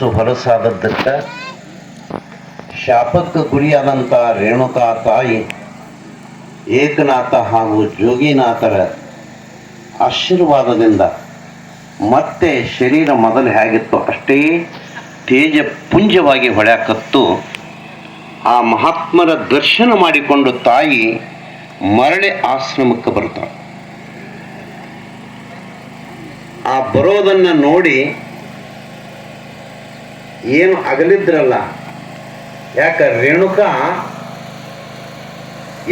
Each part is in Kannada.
ಮನಸ್ಸು ಹೊಲಸಾದದ್ದಕ್ಕೆ ಶಾಪಕ್ಕೆ ಗುರಿಯಾದಂಥ ರೇಣುಕಾ ತಾಯಿ ಏಕನಾಥ ಹಾಗೂ ಜೋಗಿನಾಥರ ಆಶೀರ್ವಾದದಿಂದ ಮತ್ತೆ ಶರೀರ ಮೊದಲು ಹೇಗಿತ್ತು ಅಷ್ಟೇ ತೇಜ ಪುಂಜವಾಗಿ ಹೊಳ್ಯಾಕತ್ತು ಆ ಮಹಾತ್ಮರ ದರ್ಶನ ಮಾಡಿಕೊಂಡು ತಾಯಿ ಮರಳಿ ಆಶ್ರಮಕ್ಕೆ ಬರ್ತಾಳೆ. ಆ ಬರೋದನ್ನ ನೋಡಿ ಏನು ಅಗಲಿದ್ರಲ್ಲ. ಯಾಕ ರೇಣುಕಾ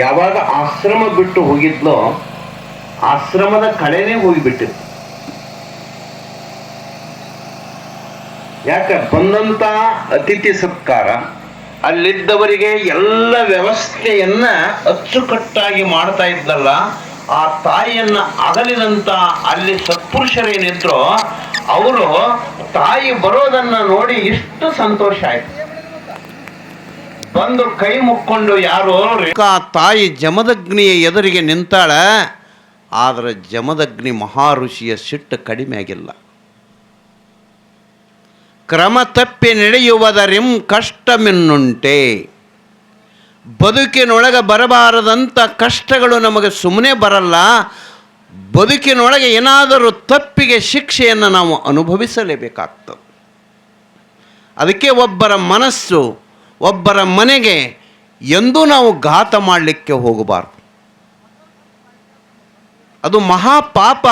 ಯಾವಾಗ ಆಶ್ರಮ ಬಿಟ್ಟು ಹೋಗಿದ್ಲೋ ಆಶ್ರಮದ ಕಡೆನೇ ಹೋಗಿಬಿಟ್ಟಿತ್ತು ಯಾಕ ಬಂದಂತ ಅತಿಥಿ ಸತ್ಕಾರ, ಅಲ್ಲಿದ್ದವರಿಗೆ ಎಲ್ಲ ವ್ಯವಸ್ಥೆಯನ್ನ ಅಚ್ಚುಕಟ್ಟಾಗಿ ಮಾಡ್ತಾ ಇದ್ದಲ್ಲ ಆ ತಾಯಿಯನ್ನ ಅಗಲಿದಂತ ಅಲ್ಲಿ ಸತ್ಪುರುಷರೇನಿದ್ರು ಅವರು ತಾಯಿ ಬರೋದನ್ನ ನೋಡಿ ಇಷ್ಟು ಸಂತೋಷ ಆಯ್ತು. ಬಂದು ಕೈ ಮುಕ್ಕೊಂಡು ಯಾರು ಆ ತಾಯಿ ಜಮದಗ್ನಿಯ ಎದುರಿಗೆ ನಿಂತಾಳ. ಆದ್ರೆ ಜಮದಗ್ನಿ ಮಹಾಋಷಿಯ ಸಿಟ್ಟು ಕಡಿಮೆ ಆಗಿಲ್ಲ. ಕ್ರಮ ತಪ್ಪಿ ನಡೆಯುವುದರಿಂ ಕಷ್ಟಮಿನ್ನುಂಟೆ. ಬದುಕಿನೊಳಗೆ ಬರಬಾರದಂಥ ಕಷ್ಟಗಳು ನಮಗೆ ಸುಮ್ಮನೆ ಬರಲ್ಲ. ಬದುಕಿನೊಳಗೆ ಏನಾದರೂ ತಪ್ಪಿಗೆ ಶಿಕ್ಷೆಯನ್ನು ನಾವು ಅನುಭವಿಸಲೇಬೇಕಾಗ್ತದೆ. ಅದಕ್ಕೆ ಒಬ್ಬರ ಮನಸ್ಸು, ಒಬ್ಬರ ಮನೆಗೆ ಎಂದೂ ನಾವು ಘಾತ ಮಾಡಲಿಕ್ಕೆ ಹೋಗಬಾರ್ದು. ಅದು ಮಹಾಪಾಪ.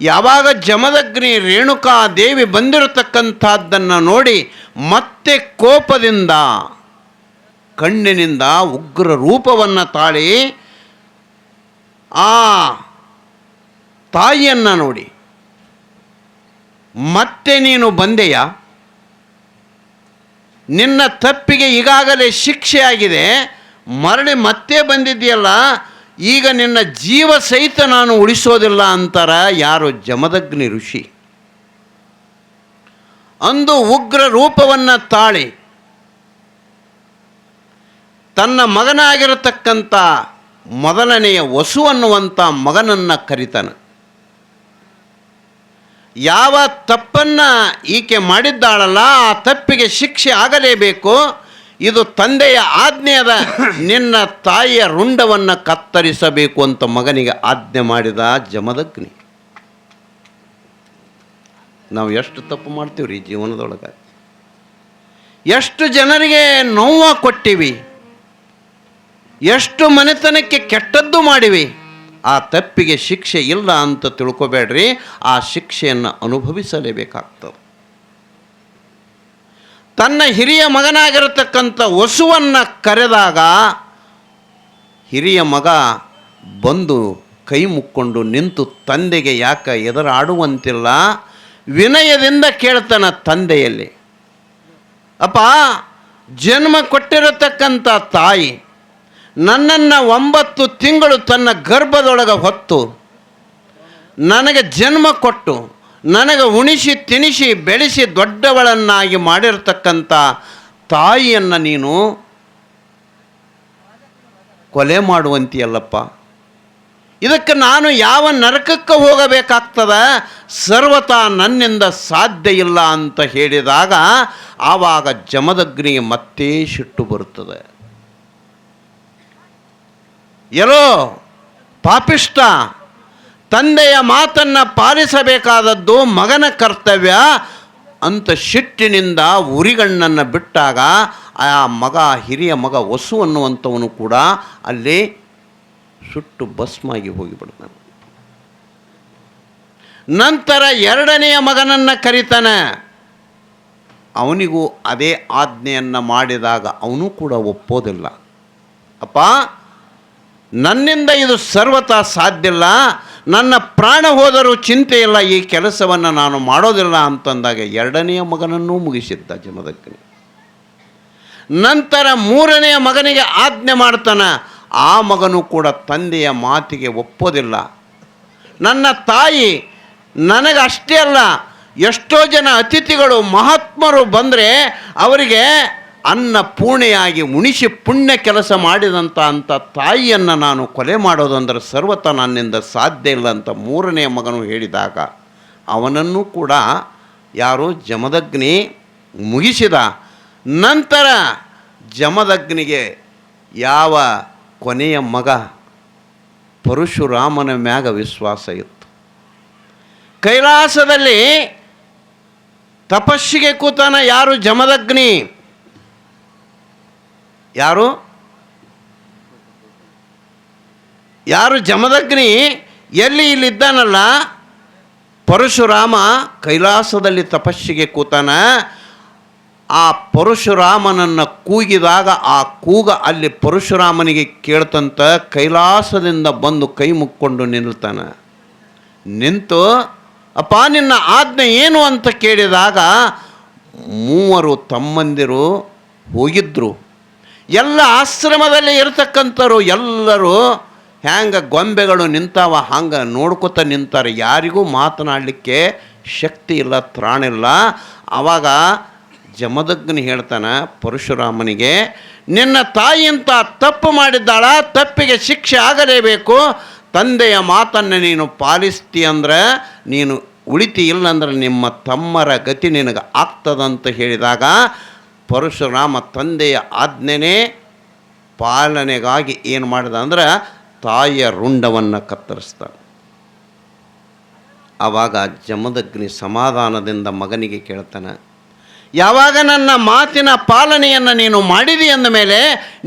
ಯಾವಾಗ ಜಮದಗ್ನಿ ರೇಣುಕಾ ದೇವಿ ಬಂದಿರತಕ್ಕಂಥದ್ದನ್ನು ನೋಡಿ ಮತ್ತೆ ಕೋಪದಿಂದ ಕಣ್ಣಿನಿಂದ ಉಗ್ರ ರೂಪವನ್ನು ತಾಳಿ ಆ ತಾಯಿಯನ್ನು ನೋಡಿ. ಮತ್ತೆ ನೀನು ಬಂದೆಯ? ನಿನ್ನ ತಪ್ಪಿಗೆ ಈಗಾಗಲೇ ಶಿಕ್ಷೆಯಾಗಿದೆ ಮರಳಿ ಮತ್ತೆ ಬಂದಿದೆಯಲ್ಲ ಈಗ ನಿನ್ನ ಜೀವ ಸಹಿತ ನಾನು ಉಳಿಸೋದಿಲ್ಲ ಅಂತಾರ ಯಾರು ಜಮದಗ್ನಿ ಋಷಿ. ಅಂದು ಉಗ್ರ ರೂಪವನ್ನು ತಾಳಿ. ತನ್ನ ಮಗನಾಗಿರತಕ್ಕಂಥ ಮೊದಲನೆಯ ವಸು ಅನ್ನುವಂಥ ಮಗನನ್ನು ಕರಿತಾನೆ. ಯಾವ ತಪ್ಪನ್ನು ಈಕೆ ಮಾಡಿದ್ದಾಳಲ್ಲ, ಆ ತಪ್ಪಿಗೆ ಶಿಕ್ಷೆ ಆಗಲೇಬೇಕು, ಇದು ತಂದೆಯ ಆಜ್ಞೆಯದ ನಿನ್ನ ತಾಯಿಯ ರುಂಡವನ್ನು ಕತ್ತರಿಸಬೇಕು ಅಂತ ಮಗನಿಗೆ ಆಜ್ಞೆ ಮಾಡಿದ ಜಮದಗ್ನಿ. ನಾವು ಎಷ್ಟು ತಪ್ಪು ಮಾಡ್ತೀವ್ರಿ ಜೀವನದೊಳಗೆ? ಎಷ್ಟು ಜನರಿಗೆ ನೋವು ಕೊಟ್ಟಿವಿ? ಎಷ್ಟು ಮನೆತನಕ್ಕೆ ಕೆಟ್ಟದ್ದು ಮಾಡಿವೆ, ಆ ತಪ್ಪಿಗೆ ಶಿಕ್ಷೆ ಇಲ್ಲ ಅಂತ ತಿಳ್ಕೊಬೇಡ್ರಿ, ಆ ಶಿಕ್ಷೆಯನ್ನು ಅನುಭವಿಸಲೇಬೇಕಾಗ್ತದೆ. ತನ್ನ ಹಿರಿಯ ಮಗನಾಗಿರತಕ್ಕಂಥ ವಸುವನ್ನು ಕರೆದಾಗ ಹಿರಿಯ ಮಗ ಬಂದು ಕೈ ಮುಕ್ಕೊಂಡು ನಿಂತು ತಂದೆಗೆ ಯಾಕೆ ಎದುರಾಡುವಂತಿಲ್ಲ, ವಿನಯದಿಂದ ಕೇಳ್ತಾನ ತಂದೆಯಲ್ಲಿ. ಅಪ್ಪ, ಜನ್ಮ ಕೊಟ್ಟಿರತಕ್ಕಂಥ ತಾಯಿ ನನ್ನನ್ನು ಒಂಬತ್ತು ತಿಂಗಳು ತನ್ನ ಗರ್ಭದೊಳಗೆ ಹೊತ್ತು, ನನಗೆ ಜನ್ಮ ಕೊಟ್ಟು, ನನಗೆ ಉಣಿಸಿ ತಿನಿಸಿ ಬೆಳೆಸಿ ದೊಡ್ಡವಳನ್ನಾಗಿ ಮಾಡಿರ್ತಕ್ಕಂಥ ತಾಯಿಯನ್ನು ನೀನು ಕೊಲೆ ಮಾಡುವಂತಿಯಲ್ಲಪ್ಪ. ಇದಕ್ಕೆ ನಾನು ಯಾವ ನರಕಕ್ಕೆ ಹೋಗಬೇಕಾಗ್ತದ? ಸರ್ವತಾ ನನ್ನಿಂದ ಸಾಧ್ಯ ಇಲ್ಲ ಅಂತ ಹೇಳಿದಾಗ ಆವಾಗ ಜಮದಗ್ನಿಗೆ ಮತ್ತೆ ಸಿಟ್ಟು ಬರುತ್ತದೆ. ಎಲ್ಲೋ ಪಾಪಿಷ್ಟ, ತಂದೆಯ ಮಾತನ್ನು ಪಾಲಿಸಬೇಕಾದದ್ದು ಮಗನ ಕರ್ತವ್ಯ. ಅಂತ ಶಿಟ್ಟಿನಿಂದ ಉರಿಗಣ್ಣನ್ನು ಬಿಟ್ಟಾಗ ಆ ಮಗ, ಹಿರಿಯ ಮಗ ವಸು ಅನ್ನುವಂಥವನು ಕೂಡ ಅಲ್ಲಿ ಸುಟ್ಟು ಭಸ್ಮಾಗಿ ಹೋಗಿಬಿಡ್ತಾನೆ. ನಂತರ ಎರಡನೆಯ ಮಗನನ್ನು ಕರೀತಾನೆ. ಅವನಿಗೂ ಅದೇ ಆಜ್ಞೆಯನ್ನು ಮಾಡಿದಾಗ ಅವನು ಕೂಡ ಒಪ್ಪೋದಿಲ್ಲ. ಅಪ್ಪ ನನ್ನಿಂದ ಇದು ಸರ್ವತ ಸಾಧ್ಯ ಇಲ್ಲ ನನ್ನ ಪ್ರಾಣ ಹೋದರೂ ಚಿಂತೆ ಇಲ್ಲ ಈ ಕೆಲಸವನ್ನು ನಾನು ಮಾಡೋದಿಲ್ಲ ಅಂತಂದಾಗ ಎರಡನೆಯ ಮಗನನ್ನೂ ಮುಗಿಸಿದ್ದ ಜಮದಗ್ನಿ ನಂತರ ಮೂರನೆಯ ಮಗನಿಗೆ ಆಜ್ಞೆ ಮಾಡ್ತಾನೆ, ಆ ಮಗನು ಕೂಡ ತಂದೆಯ ಮಾತಿಗೆ ಒಪ್ಪೋದಿಲ್ಲ. ನನ್ನ ತಾಯಿ ನನಗೆ ಅಷ್ಟೇ ಅಲ್ಲ, ಎಷ್ಟೋ ಜನ ಅತಿಥಿಗಳು ಮಹಾತ್ಮರು ಬಂದರೆ ಅವರಿಗೆ ಅನ್ನ ಪೂರ್ಣೆಯಾಗಿ ಉಣಿಸಿ ಪುಣ್ಯ ಕೆಲಸ ಮಾಡಿದಂಥ ಅಂಥ ತಾಯಿಯನ್ನು ನಾನು ಕೊಲೆ ಮಾಡೋದಂದ್ರೆ ಸರ್ವತ ನನ್ನಿಂದ ಸಾಧ್ಯ ಇಲ್ಲ ಅಂತ ಮೂರನೆಯ ಮಗನು ಹೇಳಿದಾಗ ಅವನನ್ನು ಕೂಡ ಯಾರು ಜಮದಗ್ನಿ ಮುಗಿಸಿದ ನಂತರ ಜಮದಗ್ನಿಗೆ ಯಾವ ಕೊನೆಯ ಮಗ ಪರಶುರಾಮನ ಮ್ಯಾಗ ವಿಶ್ವಾಸ ಇತ್ತು. ಕೈಲಾಸದಲ್ಲಿ ತಪಸ್ಸಿಗೆ ಕೂತಾನ ಯಾರು ಜಮದಗ್ನಿ? ಯಾರು? ಯಾರು ಜಮದಗ್ನಿ? ಎಲ್ಲಿ ಇಲ್ಲಿದ್ದಾನಲ್ಲ? ಪರಶುರಾಮ ಕೈಲಾಸದಲ್ಲಿ ತಪಸ್ಸಿಗೆ ಕೂತಾನ. ಆ ಪರಶುರಾಮನನ್ನು ಕೂಗಿದಾಗ ಆ ಕೂಗ ಅಲ್ಲಿ ಪರಶುರಾಮನಿಗೆ ಕೇಳ್ತಂತ ಕೈಲಾಸದಿಂದ ಬಂದು ಕೈ ಮುಕ್ಕೊಂಡು ನಿಲ್ತಾನೆ. ನಿಂತು, ಅಪ್ಪ, ನಿನ್ನ ಆಜ್ಞೆ ಏನು? ಅಂತ ಕೇಳಿದಾಗ ಮೂವರು ತಮ್ಮಂದಿರು ಹೋಗಿದ್ರು. ಎಲ್ಲ ಆಶ್ರಮದಲ್ಲಿ ಇರತಕ್ಕಂಥವ್ರು ಎಲ್ಲರೂ ಹ್ಯಾಂಗೆ ಗೊಂಬೆಗಳು ನಿಂತಾವ, ಹಂಗೆ ನೋಡ್ಕೊತ ನಿಂತಾರೆ. ಯಾರಿಗೂ ಮಾತನಾಡಲಿಕ್ಕೆ ಶಕ್ತಿ ಇಲ್ಲ ತ್ರಾಣಿಲ್ಲ ಆವಾಗ ಜಮದಗ್ನಿ ಹೇಳ್ತಾನೆ, ಪರಶುರಾಮನಿಗೆ, ನಿನ್ನ ತಾಯಿಯಂತ ತಪ್ಪು ಮಾಡಿದ್ದಾಳ, ತಪ್ಪಿಗೆ ಶಿಕ್ಷೆ ಆಗಲೇಬೇಕು. ತಂದೆಯ ಮಾತನ್ನು ನೀನು ಪಾಲಿಸ್ತಿ ಅಂದ್ರೆ, ನೀನು ಉಳಿತಿ ಇಲ್ಲಂದ್ರೆ ನಿಮ್ಮ ತಮ್ಮರ ಗತಿ ನಿನಗೆ ಆಗ್ತದಂತ ಹೇಳಿದಾಗ ಪರಶುರಾಮ ತಂದೆಯ ಆಜ್ಞೆನೇ ಪಾಲನೆಗಾಗಿ ಏನು ಮಾಡಿದ ಅಂದ್ರೆ ತಾಯಿಯ ರುಂಡವನ್ನು ಕತ್ತರಿಸ್ತಾನೆ. ಆವಾಗ ಜಮದಗ್ನಿ ಸಮಾಧಾನದಿಂದ ಮಗನಿಗೆ ಕೇಳ್ತಾನೆ, ಯಾವಾಗ ನನ್ನ ಮಾತಿನ ಪಾಲನೆಯನ್ನು ನೀನು ಮಾಡಿದಿ ಅಂದ ಮೇಲೆ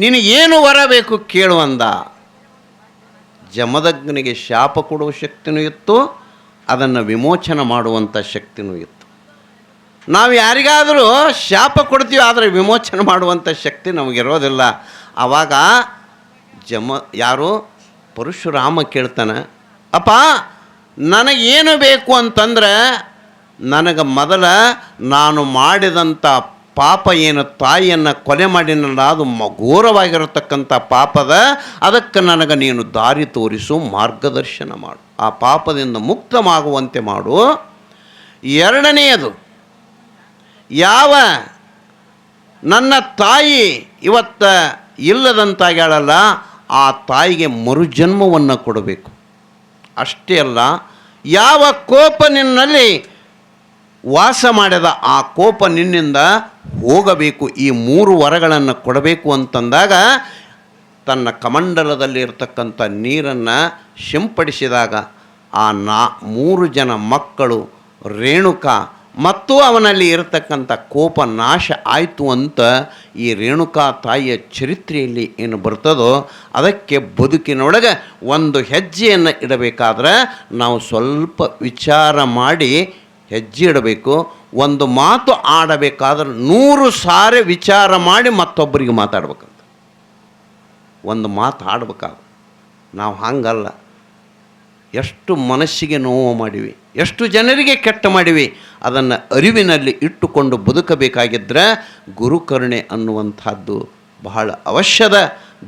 ನೀನು ಏನು ವರಬೇಕು ಕೇಳುವಂದ ಜಮದಗ್ನಿಗೆ ಶಾಪ ಕೊಡುವ ಶಕ್ತಿನೂ ಇತ್ತು, ಅದನ್ನು ವಿಮೋಚನೆ ಮಾಡುವಂಥ ಶಕ್ತಿನೂ ಇತ್ತು. ನಾವು ಯಾರಿಗಾದರೂ ಶಾಪ ಕೊಡ್ತೀವಿ, ಆದರೆ ವಿಮೋಚನೆ ಮಾಡುವಂಥ ಶಕ್ತಿ ನಮಗಿರೋದಿಲ್ಲ. ಆವಾಗ ಜಮ, ಯಾರು? ಪರಶುರಾಮ ಕೇಳ್ತಾನೆ, ಅಪ್ಪ, ನನಗೇನು ಬೇಕು ಅಂತಂದ್ರೆ, ನನಗೆ ಮೊದಲ ನಾನು ಮಾಡಿದಂಥ ಪಾಪ ಏನು ತಾಯಿಯನ್ನು ಕೊಲೆ ಮಾಡಿನಲ್ಲ, ಅದು ಘೋರವಾಗಿರತಕ್ಕಂಥ ಪಾಪದ, ಅದಕ್ಕೆ ನನಗೆ ನೀನು ದಾರಿ ತೋರಿಸು, ಮಾರ್ಗದರ್ಶನ ಮಾಡು. ಆ ಪಾಪದಿಂದ ಮುಕ್ತವಾಗುವಂತೆ ಮಾಡು. ಎರಡನೆಯದು ಯಾವ ನನ್ನ ತಾಯಿ ಇವತ್ತ ಇಲ್ಲದಂತಾಗ್ಯಾಳಲ್ಲ ಆ ತಾಯಿಗೆ ಮರುಜನ್ಮವನ್ನು ಕೊಡಬೇಕು. ಅಷ್ಟೇ ಅಲ್ಲ, ಯಾವ ಕೋಪ ನಿನ್ನಲ್ಲಿ ವಾಸ ಮಾಡಿದ, ಆ ಕೋಪ ನಿನ್ನಿಂದ ಹೋಗಬೇಕು, ಈ ಮೂರು ವರಗಳನ್ನು ಕೊಡಬೇಕು ಅಂತಂದಾಗ, ತನ್ನ ಕಮಂಡಲದಲ್ಲಿ ಇರತಕ್ಕಂಥ ನೀರನ್ನು ಸಿಂಪಡಿಸಿದಾಗ, ಆ ನಾ ಮೂರು ಜನ ಮಕ್ಕಳು ರೇಣುಕ ಮತ್ತು ಅವನಲ್ಲಿ ಇರತಕ್ಕಂಥ ಕೋಪ ನಾಶ ಆಯಿತು ಅಂತ ಈ ರೇಣುಕಾ ತಾಯಿಯ ಚರಿತ್ರೆಯಲ್ಲಿ ಏನು ಬರ್ತದೋ ಅದಕ್ಕೆ ಬದುಕಿನೊಳಗೆ ಒಂದು ಹೆಜ್ಜೆಯನ್ನು ಇಡಬೇಕಾದ್ರೆ ನಾವು ಸ್ವಲ್ಪ ವಿಚಾರ ಮಾಡಿ ಹೆಜ್ಜೆ ಇಡಬೇಕು, ಒಂದು ಮಾತು ಆಡಬೇಕಾದ್ರೆ ನೂರು ಸಾರಿ ವಿಚಾರ ಮಾಡಿ ಮತ್ತೊಬ್ಬರಿಗೆ ಮಾತಾಡ್ಬೇಕಂತ. ಒಂದು ಮಾತು ಆಡ್ಬೇಕಾದ್ರೆ. ನಾವು ಹಂಗಲ್ಲ. ಎಷ್ಟು ಮನಸ್ಸಿಗೆ ನೋವು ಮಾಡಿವಿ, ಎಷ್ಟು ಜನರಿಗೆ ಕೆಟ್ಟ ಮಾಡಿವಿ, ಅದನ್ನು ಅರಿವಿನಲ್ಲಿ ಇಟ್ಟುಕೊಂಡು ಬದುಕಬೇಕಾಗಿದ್ದರೆ ಗುರುಕರುಣೆ ಅನ್ನುವಂಥದ್ದು ಬಹಳ ಅವಶ್ಯದ.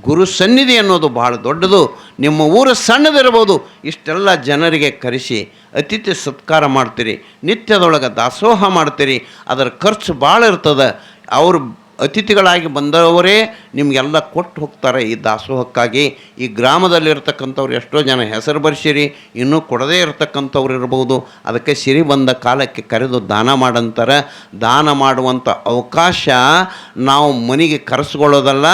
ಗುರು ಸನ್ನಿಧಿ ಅನ್ನೋದು ಬಹಳ ದೊಡ್ಡದು. ನಿಮ್ಮ ಊರು ಸಣ್ಣದಿರ್ಬೋದು ಇಷ್ಟೆಲ್ಲ ಜನರಿಗೆ ಕರೆಸಿ ಅತಿಥಿ ಸತ್ಕಾರ ಮಾಡ್ತೀರಿ, ನಿತ್ಯದೊಳಗೆ ದಾಸೋಹ ಮಾಡ್ತೀರಿ, ಅದರ ಖರ್ಚು ಭಾಳ ಇರ್ತದೆ. ಅವರು ಅತಿಥಿಗಳಾಗಿ ಬಂದವರೇ ನಿಮಗೆಲ್ಲ ಕೊಟ್ಟು ಹೋಗ್ತಾರೆ ಈ ದಾಸೋಹಕ್ಕಾಗಿ. ಈ ಗ್ರಾಮದಲ್ಲಿರ್ತಕ್ಕಂಥವ್ರು ಎಷ್ಟೋ ಜನ ಹೆಸರು ಬರ್ಸಿರಿ, ಇನ್ನೂ ಕೊಡದೇ ಇರತಕ್ಕಂಥವ್ರು ಇರ್ಬೋದು. ಅದಕ್ಕೆ ಸಿರಿ ಬಂದ ಕಾಲಕ್ಕೆ ಕರೆದು ದಾನ ಮಾಡಂತಾರೆ. ದಾನ ಮಾಡುವಂಥ ಅವಕಾಶ ನಾವು ಮನೆಗೆ ಕರೆಸ್ಕೊಳ್ಳೋದಲ್ಲ,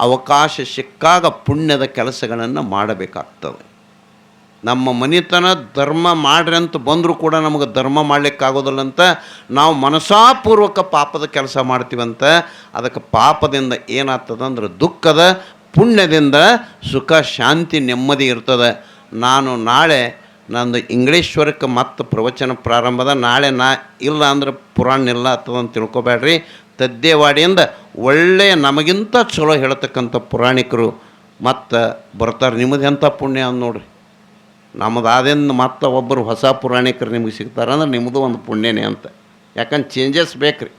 ಅವಕಾಶ ಸಿಕ್ಕಾಗ ಪುಣ್ಯದ ಕೆಲಸಗಳನ್ನು ಮಾಡಬೇಕಾಗ್ತದೆ ನಮ್ಮ ಮನೆತನ ಧರ್ಮ ಮಾಡ್ರಿ ಅಂತ ಬಂದರೂ ಕೂಡ ನಮಗೆ ಧರ್ಮ ಮಾಡಲಿಕ್ಕಾಗೋದಿಲ್ಲಂತ ನಾವು ಮನಸಾಪೂರ್ವಕ ಪಾಪದ ಕೆಲಸ ಮಾಡ್ತೀವಂತ. ಅದಕ್ಕೆ ಪಾಪದಿಂದ ಏನಾಗ್ತದೆ ಅಂದ್ರೆ ದುಃಖದ ಪುಣ್ಯದಿಂದ ಸುಖ, ಶಾಂತಿ, ನೆಮ್ಮದಿ ಇರ್ತದೆ. ನಾನು ನಾಳೆ ನಂದು ಇಂಗ್ಲೀಶ್ವರಕ್ಕೆ ಮತ್ತೆ ಪ್ರವಚನ ಪ್ರಾರಂಭದ, ನಾಳೆ ನಾ ಇಲ್ಲ ಅಂದ್ರೆ ಪುರಾಣ ಇಲ್ಲ ಅಂತದಂತ ತಿಳ್ಕೊಬೇಡ್ರಿ. ತದ್ದೇವಾಡಿಯಿಂದ ಒಳ್ಳೆಯ ನಮಗಿಂತ ಚಲೋ ಹೇಳ್ತಕ್ಕಂಥ ಪುರಾಣಿಕರು ಮತ್ತು ಬರ್ತಾರೆ. ನಿಮ್ಮದು ಎಂಥ ಪುಣ್ಯ ಅಂದ್ ನೋಡ್ರಿ. ನಮ್ಮದು ಆದಿಂದ ಮತ್ತೆ ಒಬ್ಬರು ಹೊಸ ಪುರಾಣಿಕರು ನಿಮಗೆ ಸಿಗ್ತಾರೆ ಅಂದ್ರೆ ನಿಮ್ಮದು ಒಂದು ಪುಣ್ಯನೇ ಅಂತ. ಯಾಕಂದ್ರೆ ಚೇಂಜಸ್ ಬೇಕು ರೀ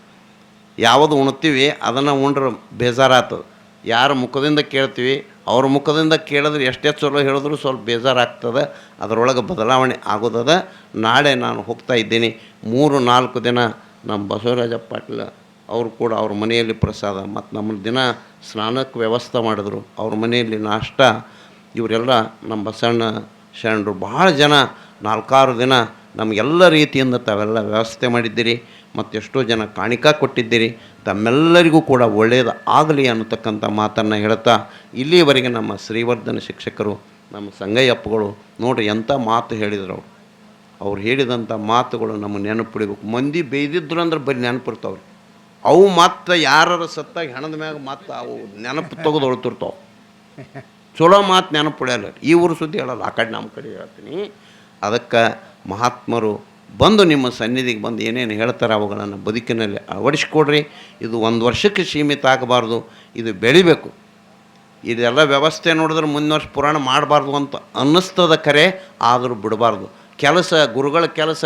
ಯಾವುದು ಉಣ್ತೀವಿ, ಅದನ್ನು ಉಂಡ್ರೆ ಬೇಜಾರಾಗ್ತದೆ. ಯಾರ ಮುಖದಿಂದ ಕೇಳ್ತೀವಿ, ಅವ್ರ ಮುಖದಿಂದ ಕೇಳಿದ್ರೆ ಎಷ್ಟೇ ಚಲೋ ಹೇಳಿದ್ರು ಸ್ವಲ್ಪ ಬೇಜಾರಾಗ್ತದೆ, ಅದರೊಳಗೆ ಬದಲಾವಣೆ ಆಗೋದದ. ನಾಳೆ ನಾನು ಹೋಗ್ತಾ ಇದ್ದೀನಿ. ಮೂರು, ನಾಲ್ಕು ದಿನ ನಮ್ಮ ಬಸವರಾಜ ಪಾಟೀಲ್ ಅವರು ಕೂಡ ಅವ್ರ ಮನೆಯಲ್ಲಿ ಪ್ರಸಾದ, ಮತ್ತು ನಮ್ಮ ದಿನ ಸ್ನಾನಕ್ಕೆ ವ್ಯವಸ್ಥೆ ಮಾಡಿದ್ರು. ಅವ್ರ ಮನೆಯಲ್ಲಿ ನಾಷ್ಟ, ಇವರೆಲ್ಲ ನಮ್ಮ ಬಸಣ್ಣ ಶರಣರು ಭಾಳ ಜನ ನಾಲ್ಕಾರು ದಿನ ನಮಗೆಲ್ಲ ರೀತಿಯಿಂದ ತಾವೆಲ್ಲ ವ್ಯವಸ್ಥೆ ಮಾಡಿದ್ದೀರಿ ಮತ್ತು ಎಷ್ಟೋ ಜನ ಕಾಣಿಕಾ ಕೊಟ್ಟಿದ್ದೀರಿ, ತಮ್ಮೆಲ್ಲರಿಗೂ ಕೂಡ ಒಳ್ಳೆಯದು ಆಗಲಿ ಅನ್ನತಕ್ಕಂಥ ಮಾತನ್ನು ಹೇಳ್ತಾ ಇಲ್ಲಿಯವರೆಗೆ ನಮ್ಮ ಶ್ರೀವರ್ಧನ ಶಿಕ್ಷಕರು, ನಮ್ಮ ಸಂಗಯ್ಯಪ್ಪಗಳು ನೋಡ್ರಿ ಎಂಥ ಮಾತು ಹೇಳಿದರು ಅವರು. ಅವ್ರು ಹೇಳಿದಂಥ ಮಾತುಗಳು ನಮ್ಮ ನೆನಪಿಡಿಬೇಕು. ಮಂದಿ ಬೇಯ್ದಿದ್ರು ಅಂದ್ರೆ ಬರೀ ನೆನಪಿರ್ತಾವ್ರಿ. ಅವು ಮತ್ತೆ ಯಾರ ಸತ್ತಾಗ ಹೆಣದ ಮ್ಯಾಗ ಮತ್ತೆ ಅವು ನೆನಪು ತೆಗೆದು ಹೊಳ್ತಿರ್ತಾವೆ ಚಲೋ ಮಾತು ನೆನಪುಳಿಯಲ್ಲ ಈ ಊರು ಸುದ್ದಿ ಹೇಳಲ್ಲ, ಆ ಕಡೆ ನಮ್ಮ ಕಡೆ ಹೇಳ್ತೀನಿ. ಅದಕ್ಕೆ ಮಹಾತ್ಮರು ಬಂದು ನಿಮ್ಮ ಸನ್ನಿಧಿಗೆ ಬಂದು ಏನೇನು ಹೇಳ್ತಾರೆ ಅವುಗಳನ್ನು ಬದುಕಿನಲ್ಲಿ ಅಳವಡಿಸ್ಕೊಡ್ರಿ. ಇದು ಒಂದು ವರ್ಷಕ್ಕೆ ಸೀಮಿತ ಆಗಬಾರ್ದು, ಇದು ಬೆಳಿಬೇಕು. ಇದೆಲ್ಲ ವ್ಯವಸ್ಥೆ ನೋಡಿದ್ರೆ ಮುಂದಿನ ವರ್ಷ ಪುರಾಣ ಮಾಡಬಾರ್ದು ಅಂತ ಅನ್ನಿಸ್ತದ ಕರೆ, ಆದರೂ ಬಿಡಬಾರ್ದು. ಕೆಲಸ, ಗುರುಗಳ ಕೆಲಸ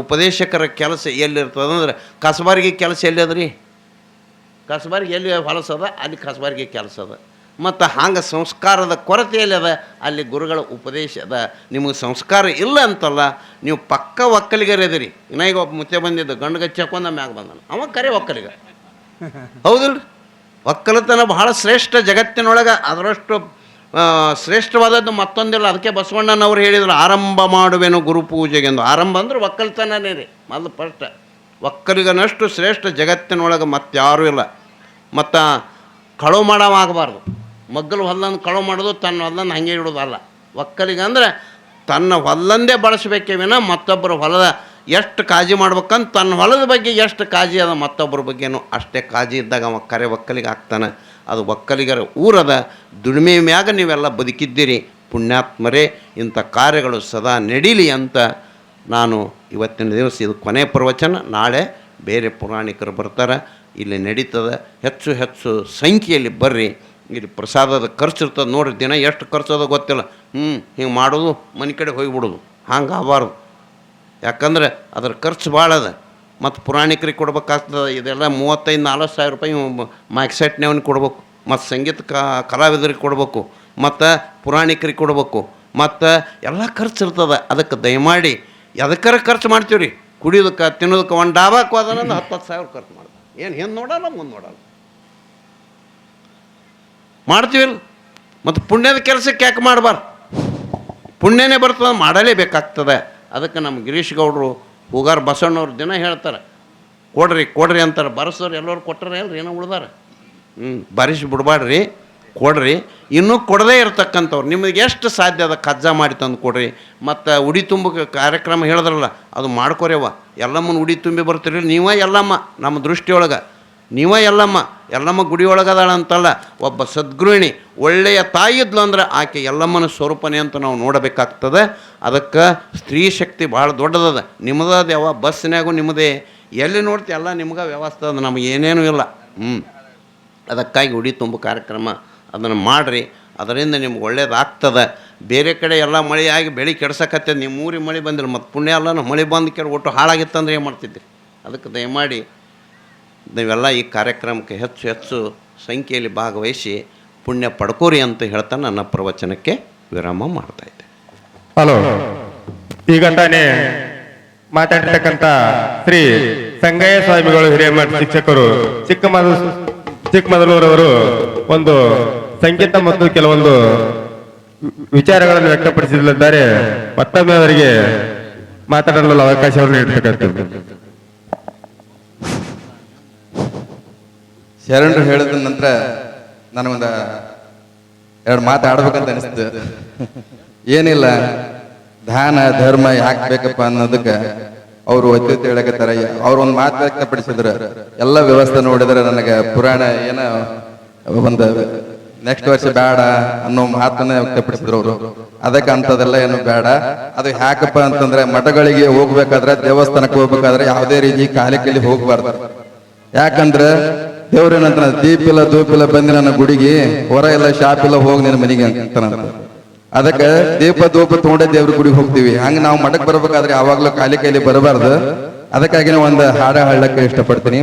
ಉಪದೇಶಕರ ಕೆಲಸ ಎಲ್ಲಿರ್ತದೆ ಅಂದ್ರೆ, ಕಸಬಾರಿಗೆ ಕೆಲಸ ಎಲ್ಲಿ ಅದ ರೀ ಕಸಬಾರಿಗೆ ಎಲ್ಲಿ ಹೊಲಸದ? ಅಲ್ಲಿ ಕಸಬಾರಿಗೆ ಕೆಲಸ ಅದ ಮತ್ತು ಹಾಂಗೆ ಸಂಸ್ಕಾರದ ಕೊರತೆಯಲ್ಲಿ ಅದ ಅಲ್ಲಿ ಗುರುಗಳ ಉಪದೇಶ ಅದ. ನಿಮಗೆ ಸಂಸ್ಕಾರ ಇಲ್ಲ ಅಂತಲ್ಲ ನೀವು ಪಕ್ಕ ಒಕ್ಕಲಿಗರೇ ಅದಿರಿ ಇನ್ನ ಈಗ ಒಬ್ಬ ಮುಚ್ಚೆ ಬಂದಿದ್ದು ಗಂಡು ಗಚ್ಚಿ ಹಾಕೊಂಡ ಮ್ಯಾಗ ಬಂದಾನ. ಅವ ಕರೆ ಒಕ್ಕಲಿಗ. ಹೌದಿಲ್ಲ ಒಕ್ಕಲತನ ಬಹಳ ಶ್ರೇಷ್ಠ ಜಗತ್ತಿನೊಳಗೆ ಅದರಷ್ಟು ಶ್ರೇಷ್ಠವಾದದ್ದು ಮತ್ತೊಂದಿಲ್ಲ. ಅದಕ್ಕೆ ಬಸವಣ್ಣನವರು ಹೇಳಿದ್ರು ಆರಂಭ ಮಾಡುವೆನು ಗುರು ಪೂಜೆಗೆಂದು. ಆರಂಭ ಅಂದ್ರೆ ಒಕ್ಕಲ್ತನನೇ ರೀ ಮೊದಲು ಫಸ್ಟ್. ಒಕ್ಕಲಿಗನಷ್ಟು ಶ್ರೇಷ್ಠ ಜಗತ್ತಿನೊಳಗೆ ಮತ್ತಾರೂ ಇಲ್ಲ. ಮತ್ತು ಕಳುವು ಮಾಡವ ಆಗಬಾರ್ದು. ಮಗ್ಗಲು ಹೊಲ್ಲನ್ನು ಕಳವು ಮಾಡೋದು, ತನ್ನ ಹೊಲ್ಲನ್ನು ಹಂಗೆ ಇಡೋದಲ್ಲ ಒಕ್ಕಲಿಗಂದ್ರೆ ತನ್ನ ಹೊಲ್ಲಂದೇ ಬಳಸಬೇಕೇ ವಿನ ಮತ್ತೊಬ್ಬರ ಹೊಲದ ಎಷ್ಟು ಕಾಜಿ ಮಾಡ್ಬೇಕಂತ ತನ್ನ ಹೊಲದ ಬಗ್ಗೆ ಎಷ್ಟು ಕಾಜಿ ಅದ ಮತ್ತೊಬ್ಬರ ಬಗ್ಗೆನೂ ಅಷ್ಟೇ ಕಾಜಿ ಇದ್ದಾಗ ಅವ ಕರೆ ಒಕ್ಕಲಿಗೆ ಹಾಕ್ತಾನೆ ಅದು ಒಕ್ಕಲಿಗರ ಊರದ ದುಡಿಮೆ ಮ್ಯಾಗ ನೀವೆಲ್ಲ ಬದುಕಿದ್ದೀರಿ. ಪುಣ್ಯಾತ್ಮರೇ, ಇಂಥ ಕಾರ್ಯಗಳು ಸದಾ ನಡೀಲಿ ಅಂತ ನಾನು ಇವತ್ತಿನ ದಿವಸ ಇದು ಕೊನೆ ಪ್ರವಚನ. ನಾಳೆ ಬೇರೆ ಪುರಾಣಿಕರು ಬರ್ತಾರೆ. ಇಲ್ಲಿ ನಡೀತದೆ. ಹೆಚ್ಚು ಹೆಚ್ಚು ಸಂಖ್ಯೆಯಲ್ಲಿ ಬರ್ರಿ. ಇಲ್ಲಿ ಪ್ರಸಾದದ ಖರ್ಚು ಇರ್ತದೆ ನೋಡಿರಿ, ದಿನ ಎಷ್ಟು ಖರ್ಚು ಅದ ಗೊತ್ತಿಲ್ಲ. ಹ್ಞೂ ಹಿಂಗೆ ಮಾಡೋದು, ಮನೆ ಕಡೆ ಹೋಗಿಬಿಡೋದು ಹಂಗೆ ಆಗಬಾರ್ದು. ಯಾಕಂದ್ರೆ ಅದ್ರ ಖರ್ಚು ಭಾಳ ಅದ. ಮತ್ತು ಪುರಾಣಿಕರಿಗೆ ಕೊಡ್ಬೇಕಾಗ್ತದೆ, ಇದೆಲ್ಲ ಮೂವತ್ತೈದು ನಲ್ವತ್ತು ಸಾವಿರ ರೂಪಾಯಿ ಮೈಕ್ ಕೊಡ್ಬೇಕು. ಮತ್ತು ಸಂಗೀತ ಕ, ಕಲಾವಿದರಿಗೆ ಕೊಡ್ಬೇಕು. ಮತ್ತು ಪುರಾಣಿಕರಿಗೆ ಕೊಡ್ಬೇಕು. ಮತ್ತು ಎಲ್ಲ ಖರ್ಚು ಇರ್ತದೆ. ಅದಕ್ಕೆ ದಯಮಾಡಿ, ಎದಕ್ಕಾರ ಖರ್ಚು ಮಾಡ್ತೀವಿ ರೀ ಕುಡಿಯೋದಕ್ಕೆ, ತಿನ್ನೋದಕ್ಕೆ ಒಂದು ಡಾಬಾಕ್ಕೆ ಅದನ್ನು ಹತ್ತು ಸಾವಿರ ಖರ್ಚು ಮಾಡ್ತಾರೆ. ಏನು ಹಿಂದೆ ನೋಡೋಲ್ಲ, ಮುಂದೆ ನೋಡಲ್ಲ. ಮಾಡ್ತೀವಿಲ್ಲ ಮತ್ತು ಪುಣ್ಯದ ಕೆಲಸಕ್ಕೆ ಯಾಕೆ ಮಾಡಬಾರ್ದು? ಪುಣ್ಯನೇ ಬರ್ತದೆ, ಮಾಡಲೇಬೇಕಾಗ್ತದೆ. ಅದಕ್ಕೆ ನಮ್ಮ ಗಿರೀಶ್ ಗೌಡರು ಹೂಗಾರ ಬಸವಣ್ಣವ್ರು ದಿನ ಹೇಳ್ತಾರೆ. ಕೊಡ್ರಿ ಕೊಡ್ರಿ ಅಂತಾರೆ. ಬರೆಸೋರು ಎಲ್ಲರೂ ಕೊಟ್ಟರೆ ಅಲ್ರಿ, ಏನೋ ಉಳ್ದಾರೆ. ಹ್ಞೂ ಬರಿಸಿ ಬಿಡಬಾಡ್ರಿ, ಕೊಡ್ರಿ. ಇನ್ನೂ ಕೊಡದೇ ಇರತಕ್ಕಂಥವ್ರು. ನಿಮಗೆ ಎಷ್ಟು ಸಾಧ್ಯ ಅದ ಕಜ್ಜಾ ಮಾಡಿ ತಂದು ಕೊಡ್ರಿ. ಮತ್ತು ಉಡಿ ತುಂಬ ಕಾರ್ಯಕ್ರಮ ಹೇಳಿದ್ರಲ್ಲ, ಅದು ಮಾಡ್ಕೊರೇವ ಎಲ್ಲಮ್ಮನ ಉಡಿ ತುಂಬಿ ಬರ್ತೀರಿ, ನೀವೇ ಎಲ್ಲಮ್ಮ, ನಮ್ಮ ದೃಷ್ಟಿಯೊಳಗೆ. ನೀವ ಎಲ್ಲಮ್ಮ ಎಲ್ಲಮ್ಮ ಗುಡಿ ಒಳಗದಾಳ ಅಂತಲ್ಲ, ಒಬ್ಬ ಸದ್ಗೃಹಿಣಿ ಒಳ್ಳೆಯ ತಾಯಿದ್ಲು ಅಂದ್ರೆ ಆಕೆ ಎಲ್ಲಮ್ಮನ ಸ್ವರೂಪನೇ ಅಂತ ನಾವು ನೋಡಬೇಕಾಗ್ತದೆ. ಅದಕ್ಕೆ ಸ್ತ್ರೀ ಶಕ್ತಿ ಭಾಳ ದೊಡ್ಡದದ. ನಿಮ್ಮದಾದ ಯಾವ ಬಸ್ನಾಗೂ ನಿಮ್ಮದೇ ಎಲ್ಲಿ ನೋಡ್ತಿ ಎಲ್ಲ ನಿಮ್ಗೆ ವ್ಯವಸ್ಥೆ ಅದು, ನಮಗೆ ಏನೇನೂ ಇಲ್ಲ. ಹ್ಞೂ ಅದಕ್ಕಾಗಿ ಉಡಿ ತುಂಬ ಕಾರ್ಯಕ್ರಮ ಅದನ್ನು ಮಾಡಿರಿ. ಅದರಿಂದ ನಿಮ್ಗೆ ಒಳ್ಳೇದಾಗ್ತದೆ. ಬೇರೆ ಕಡೆ ಎಲ್ಲ ಮಳೆ ಆಗಿ ಬೆಳೆ ಕೆಡ್ಸಕತ್ತೆ ನಿಮ್ಮ ಮಳೆ ಬಂದಿಲ್ಲ, ಮತ್ತು ಪುಣ್ಯ ಎಲ್ಲ ಮಳೆ ಬಂದು ಕೆಡ ಒಟ್ಟು ಹಾಳಾಗಿತ್ತಂದ್ರೆ ಏನು ಮಾಡ್ತಿದ್ರಿ? ಅದಕ್ಕೆ ದಯಮಾಡಿ ನೀವೆಲ್ಲ ಈ ಕಾರ್ಯಕ್ರಮಕ್ಕೆ ಹೆಚ್ಚು ಹೆಚ್ಚು ಸಂಖ್ಯೆಯಲ್ಲಿ ಭಾಗವಹಿಸಿ ಪುಣ್ಯ ಪಡ್ಕೋರಿ ಅಂತ ಹೇಳ್ತಾ ನನ್ನ ಪ್ರವಚನಕ್ಕೆ ವಿರಾಮ ಮಾಡ್ತಾ ಇದ್ದೆ. ಹಲೋ. ಈಗ ತಾನೇ ಮಾತಾಡಿರ್ತಕ್ಕಂಥ ಶ್ರೀ ಸಂಗಯ್ಯ ಸ್ವಾಮಿಗಳು ಹಿರಿಯ ಮಠ ಶಿಕ್ಷಕರು ಚಿಕ್ಕಮದ ಚಿಕ್ಕಮಗಳೂರವರು ಒಂದು ಸಂಗೀತ ಮತ್ತು ಕೆಲವೊಂದು ವಿಚಾರಗಳನ್ನು ವ್ಯಕ್ತಪಡಿಸಿದ್ದಾರೆ ಮತ್ತೊಮ್ಮೆ ಅವರಿಗೆ ಮಾತಾಡಲು ಅವಕಾಶವನ್ನು ನೀಡತಕ್ಕಂಥದ್ದು. ಶರಣರು ಹೇಳಿದ ನಂತರ ನನಗೊಂದು ಎರಡು ಮಾತಾಡ್ಬೇಕಂತ ಅನಿಸ್ತು. ಏನಿಲ್ಲ, ದಾನ, ಧರ್ಮ ಯಾಕೆ ಬೇಕಪ್ಪ ಅನ್ನೋದಕ್ಕೆ ಅವರು ಒತ್ತಿ ಹೇಳಕತ್ತಾರ. ಅವ್ರು ಒಂದು ಮಾತು ವ್ಯಕ್ತಪಡಿಸಿದ್ರು. ಎಲ್ಲ ವ್ಯವಸ್ಥೆ ನೋಡಿದ್ರೆ ನನಗೆ ಪುರಾಣ ಏನೋ ಒಂದು ನೆಕ್ಸ್ಟ್ ವರ್ಷ ಬೇಡ ಅನ್ನೋ ಮಾತನ್ನ ವ್ಯಕ್ತಪಡಿಸಿದ್ರು ಅವರು. ಅದಕ್ಕೆ ಅಂತದೆಲ್ಲ ಏನು ಬೇಡ. ಅದು ಯಾಕಪ್ಪ ಅಂತಂದ್ರೆ ಮಠಗಳಿಗೆ ಹೋಗ್ಬೇಕಾದ್ರೆ ದೇವಸ್ಥಾನಕ್ಕೆ ಹೋಗ್ಬೇಕಾದ್ರೆ ಯಾವುದೇ ರೀತಿ ಕಾಲಿ ಕೈಲಿ ಹೋಗ್ಬಾರ್ದು. ಯಾಕಂದ್ರೆ ದೇವ್ರೇನಂತ ದೀಪಿಲ್ಲ ಇಲ್ಲ ಬಂದಿ ನನ್ನ ಗುಡಿಗೆ ಹೊರ ಇಲ್ಲ ಶಾಪ್ ಇಲ್ಲ ಹೋಗಿ ನಿನ್ನ ಮನೆಗೆ ಅಂತ ಅದಕ್ಕೆ ದೀಪ ದೂಪ ತಗೊಂಡೆ ದೇವ್ರ ಗುಡಿಗೆ ಹೋಗ್ತೀವಿ. ಹಂಗ ನಾವು ಮಠಕ್ಕೆ ಬರ್ಬೇಕಾದ್ರೆ ಯಾವಾಗ್ಲೂ ಕಾಲಿ ಕೈಲಿ ಬರಬಾರ್ದು. ಅದಕ್ಕಾಗಿ ಒಂದು ಹಾಡ ಹಾಡಕ್ಕೆ ಇಷ್ಟಪಡ್ತೀನಿ.